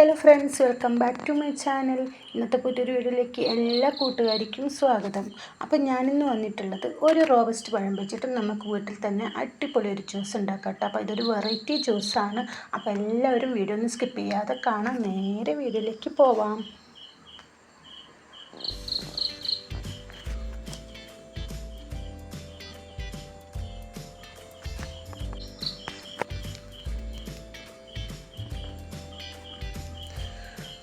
Hello friends welcome back to my channel. ഇന്നത്തെ പുതിയൊരു വീഡിയോയിലേക്ക് എല്ലാ കൂട്ടുകാർക്കും സ്വാഗതം. അപ്പം ഞാനിന്ന് വന്നിട്ടുള്ളത് ഒരു റോബസ്റ്റ് പഴം വെച്ചിട്ട് നമുക്ക് വീട്ടിൽ തന്നെ അടിപൊളി ഒരു ജ്യൂസ് ഉണ്ടാക്കാം കേട്ടോ അപ്പോൾ ഇതൊരു വെറൈറ്റി ജ്യൂസാണ്. അപ്പോൾ എല്ലാവരും വീഡിയോ ഒന്ന് സ്കിപ്പ് ചെയ്യാതെ കാണാം. നേരെ വീഡിയോയിലേക്ക് പോവാം.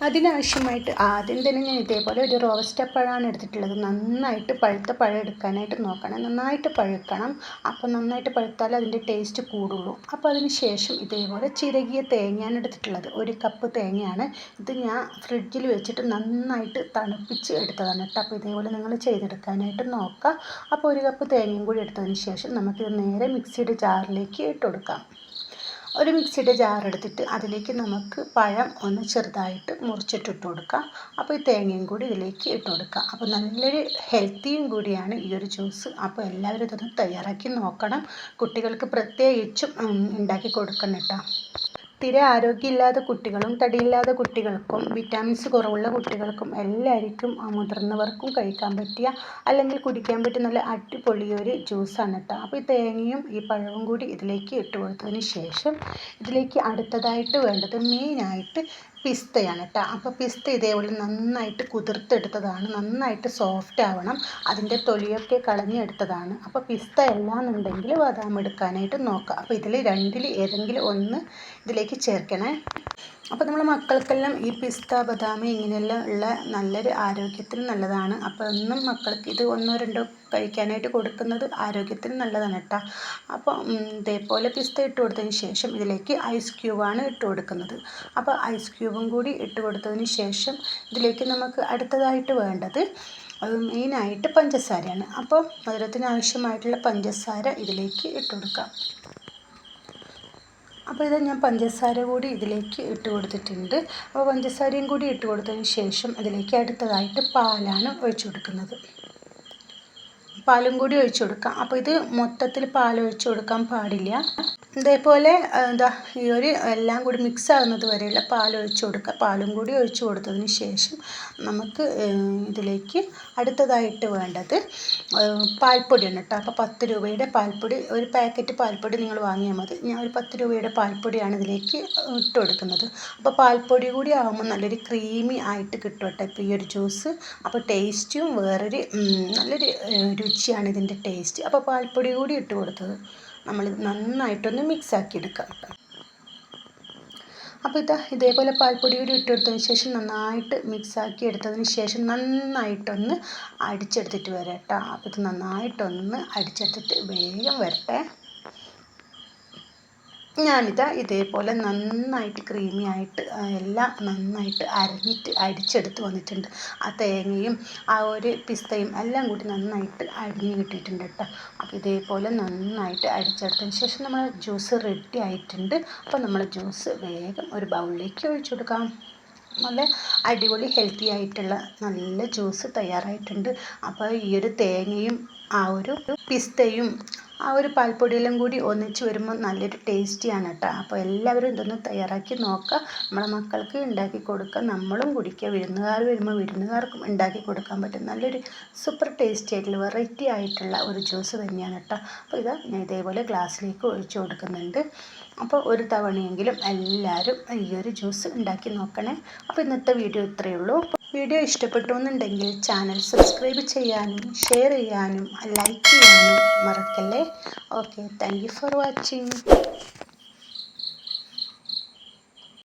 അതിനാവശ്യമായിട്ട് ആദ്യം തന്നെ ഞാൻ ഇതേപോലെ ഒരു റോസ്റ്റ് പഴമാണ് എടുത്തിട്ടുള്ളത്. നന്നായിട്ട് പഴുത്ത പഴം എടുക്കാനായിട്ട് നോക്കണം. നന്നായിട്ട് പഴുക്കണം. അപ്പോൾ നന്നായിട്ട് പഴുത്താൽ അതിന്റെ ടേസ്റ്റ് കൂടുള്ളൂ. അപ്പോൾ അതിന് ശേഷം ഇതേപോലെ ചിരകിയ തേങ്ങയാണ് എടുത്തിട്ടുള്ളത്. ഒരു കപ്പ് തേങ്ങയാണ്. ഇത് ഞാൻ ഫ്രിഡ്ജിൽ വെച്ചിട്ട് നന്നായിട്ട് തണുപ്പിച്ച് എടുത്തതാണ് കേട്ടോ. അപ്പോൾ ഇതേപോലെ നിങ്ങൾ ചെയ്തെടുക്കാനായിട്ട് നോക്കുക അപ്പോൾ ഒരു കപ്പ് തേങ്ങയും കൂടി എടുത്തതിന് ശേഷം നമുക്കിത് നേരെ മിക്സിയുടെ ജാറിലേക്ക് ഇട്ട് കൊടുക്കാം. ഒരു മിക്സിയുടെ ജാറെടുത്തിട്ട് അതിലേക്ക് നമുക്ക് പഴം ഒന്ന് ചെറുതായിട്ട് മുറിച്ചിട്ട് ഇട്ട് കൊടുക്കാം. അപ്പോൾ ഈ തേങ്ങയും കൂടി ഇതിലേക്ക് ഇട്ട് കൊടുക്കാം. അപ്പോൾ നല്ലൊരു ഹെൽത്തിയും കൂടിയാണ് ഈ ഒരു ജ്യൂസ്. അപ്പോൾ എല്ലാവരും ഇതൊന്ന് തയ്യാറാക്കി നോക്കണം. കുട്ടികൾക്ക് പ്രത്യേകിച്ചും ഉണ്ടാക്കി കൊടുക്കണം കേട്ടോ. തീരെ ആരോഗ്യമില്ലാത്ത കുട്ടികളും തടിയില്ലാത്ത കുട്ടികൾക്കും വിറ്റാമിൻസ് കുറവുള്ള കുട്ടികൾക്കും എല്ലാവർക്കും മുതിർന്നവർക്കും കഴിക്കാൻ പറ്റിയ അല്ലെങ്കിൽ കുടിക്കാൻ പറ്റിയ നല്ല അടിപൊളി ഒരു ജ്യൂസാണ് കേട്ടോ അപ്പോൾ ഈ തേങ്ങയും ഈ പഴവും കൂടി ഇതിലേക്ക് ഇട്ട് കൊടുത്തതിന് ശേഷം ഇതിലേക്ക് അടുത്തതായിട്ട് വേണ്ടത് മെയിനായിട്ട് പിസ്തയാണ് കേട്ടോ അപ്പോൾ പിസ്ത ഇതേപോലെ നന്നായിട്ട് കുതിർത്തെടുത്തതാണ്. നന്നായിട്ട് സോഫ്റ്റ് ആവണം. അതിന്റെ തൊലിയൊക്കെ കളഞ്ഞെടുത്തതാണ്. അപ്പോൾ പിസ്ത എന്നുണ്ടെങ്കിൽ ബദാം എടുക്കാനായിട്ട് നോക്കുക അപ്പോൾ ഇതിൽ രണ്ടിൽ ഏതെങ്കിലും ഒന്ന് ഇതിലേക്ക് ചേർക്കണേ. അപ്പോൾ നമ്മൾ മക്കൾക്കെല്ലാം ഈ പിസ്ത ബദാം ഇങ്ങനെയെല്ലാം ഉള്ള നല്ലൊരു ആരോഗ്യത്തിന് നല്ലതാണ്. അപ്പോൾ എന്നും മക്കൾക്ക് ഇത് ഒന്നോ രണ്ടോ കഴിക്കാനായിട്ട് കൊടുക്കുന്നത് ആരോഗ്യത്തിന് നല്ലതാണ് കേട്ടോ അപ്പോൾ ഇതേപോലെ പിസ്ത ഇട്ട് കൊടുത്തതിന് ശേഷം ഇതിലേക്ക് ഐസ് ക്യൂബാണ് ഇട്ട് കൊടുക്കുന്നത്. അപ്പോൾ ഐസ് ക്യൂബും കൂടി ഇട്ട് കൊടുത്തതിന് ശേഷം ഇതിലേക്ക് നമുക്ക് അടുത്തതായിട്ട് വേണ്ടത് അത് മെയിനായിട്ട് പഞ്ചസാരയാണ്. അപ്പോൾ മധുരത്തിന് ആവശ്യമായിട്ടുള്ള പഞ്ചസാര ഇതിലേക്ക് ഇട്ട് കൊടുക്കാം. അപ്പോൾ ഇത് ഞാൻ പഞ്ചസാര കൂടി ഇതിലേക്ക് ഇട്ട് കൊടുത്തിട്ടുണ്ട്. അപ്പോൾ പഞ്ചസാരയും കൂടി ഇട്ട് കൊടുത്തതിന് ശേഷം അതിലേക്ക് അടുത്തതായിട്ട് പാലാണ് ഒഴിച്ച് കൊടുക്കുന്നത്. പാലും കൂടി ഒഴിച്ചു കൊടുക്കാം. അപ്പോൾ ഇത് മൊത്തത്തിൽ പാൽ ഒഴിച്ചു കൊടുക്കാൻ പാടില്ല. ഇതേപോലെ എന്താ ഈ ഒരു എല്ലാം കൂടി മിക്സ് ആകുന്നത് വരെയുള്ള പാൽ ഒഴിച്ചു കൊടുക്കുക പാലും കൂടി ഒഴിച്ചു കൊടുത്തതിന് ശേഷം നമുക്ക് ഇതിലേക്ക് അടുത്തതായിട്ട് വേണ്ടത് പാൽപ്പൊടിയാണ് കേട്ടോ. അപ്പോൾ പത്ത് രൂപയുടെ പാൽപ്പൊടി ഒരു പാക്കറ്റ് പാൽപ്പൊടി നിങ്ങൾ വാങ്ങിയാൽ മതി. ഞാൻ ഒരു പത്ത് രൂപയുടെ പാൽപ്പൊടിയാണ് ഇതിലേക്ക് ഇട്ട് കൊടുക്കുന്നത്. അപ്പോൾ പാൽപ്പൊടി കൂടി ആകുമ്പോൾ നല്ലൊരു ക്രീമി ആയിട്ട് കിട്ടും കേട്ടോ ഇപ്പോൾ ഈ ഒരു ജ്യൂസ് അപ്പോൾ ടേസ്റ്റും വേറൊരു നല്ലൊരു രുചിയാണ് ഇതിന്റെ ടേസ്റ്റ്. അപ്പോൾ പാൽപ്പൊടി കൂടി ഇട്ട് കൊടുത്തത്. നമ്മൾ നന്നായിട്ടൊന്ന് മിക്സ് ആക്കി എടുക്കാം. അപ്പോൾ ഇതാ ഇതേപോലെ പാൽപ്പൊടി കൂടി ഇട്ട് കൊടുത്തതിന് ശേഷം നന്നായിട്ട് മിക്സ് ആക്കി എടുത്തതിന് ശേഷം നന്നായിട്ടൊന്ന് അടിച്ചെടുത്തിട്ട് വരാം കേട്ടോ. അപ്പോൾ ഇത് നന്നായിട്ടൊന്ന് അടിച്ചെടുത്തിട്ട് വേഗം വരട്ടെ. ഞാനിതാ ഇതേപോലെ നന്നായിട്ട് ക്രീമി ആയിട്ട് എല്ലാം നന്നായിട്ട് അരഞ്ഞിട്ട് അരിച്ചെടുത്ത് വന്നിട്ടുണ്ട്. ആ തേങ്ങയും ആ ഒരു പിസ്തയും എല്ലാം കൂടി നന്നായിട്ട് അരിഞ്ഞ് കിട്ടിയിട്ടുണ്ട് കേട്ടോ. അപ്പോൾ ഇതേപോലെ നന്നായിട്ട് അരിച്ചെടുത്തതിന് ശേഷം നമ്മൾ ജ്യൂസ് റെഡി ആയിട്ടുണ്ട്. അപ്പോൾ നമ്മൾ ജ്യൂസ് വേഗം ഒരു ബൗളിലേക്ക് ഒഴിച്ചു കൊടുക്കാം. നല്ല അടിപൊളി ഹെൽത്തി ആയിട്ടുള്ള നല്ല ജ്യൂസ് തയ്യാറായിട്ടുണ്ട്. അപ്പോൾ ഈ ഒരു തേങ്ങയും ആ ഒരു പിസ്തയും ആ ഒരു പാൽപ്പൊടിയെല്ലാം കൂടി ഒന്നിച്ച് വരുമ്പോൾ നല്ലൊരു ടേസ്റ്റിയാണ് കേട്ടോ. അപ്പോൾ എല്ലാവരും ഇതൊന്ന് തയ്യാറാക്കി നോക്കുക. നമ്മളെ മക്കൾക്ക് ഉണ്ടാക്കി കൊടുക്കുക. നമ്മളും കുടിക്കുക. വിരുന്നുകാർ വരുമ്പോൾ വിരുന്നുകാർക്കും ഉണ്ടാക്കി കൊടുക്കാൻ പറ്റും. നല്ലൊരു സൂപ്പർ ടേസ്റ്റി ആയിട്ടുള്ള വെറൈറ്റി ആയിട്ടുള്ള ഒരു ജ്യൂസ് തന്നെയാണ് കേട്ടോ. അപ്പോൾ ഇത് ഞാൻ ഇതേപോലെ ഗ്ലാസ്സിലേക്ക് ഒഴിച്ചു കൊടുക്കുന്നുണ്ട്. അപ്പോൾ ഒരു തവണയെങ്കിലും എല്ലാവരും ഈ ഒരു ജ്യൂസ് ഉണ്ടാക്കി നോക്കണേ. അപ്പോൾ ഇന്നത്തെ വീഡിയോ ഇത്രയേ ഉള്ളൂ. വീഡിയോ ഇഷ്ടപ്പെട്ടു എന്നുണ്ടെങ്കിൽ ചാനൽ സബ്സ്ക്രൈബ് ചെയ്യാനും ഷെയർ ചെയ്യാനും ലൈക്ക് ചെയ്യാനും മറക്കല്ലേ? Okay thank for watching.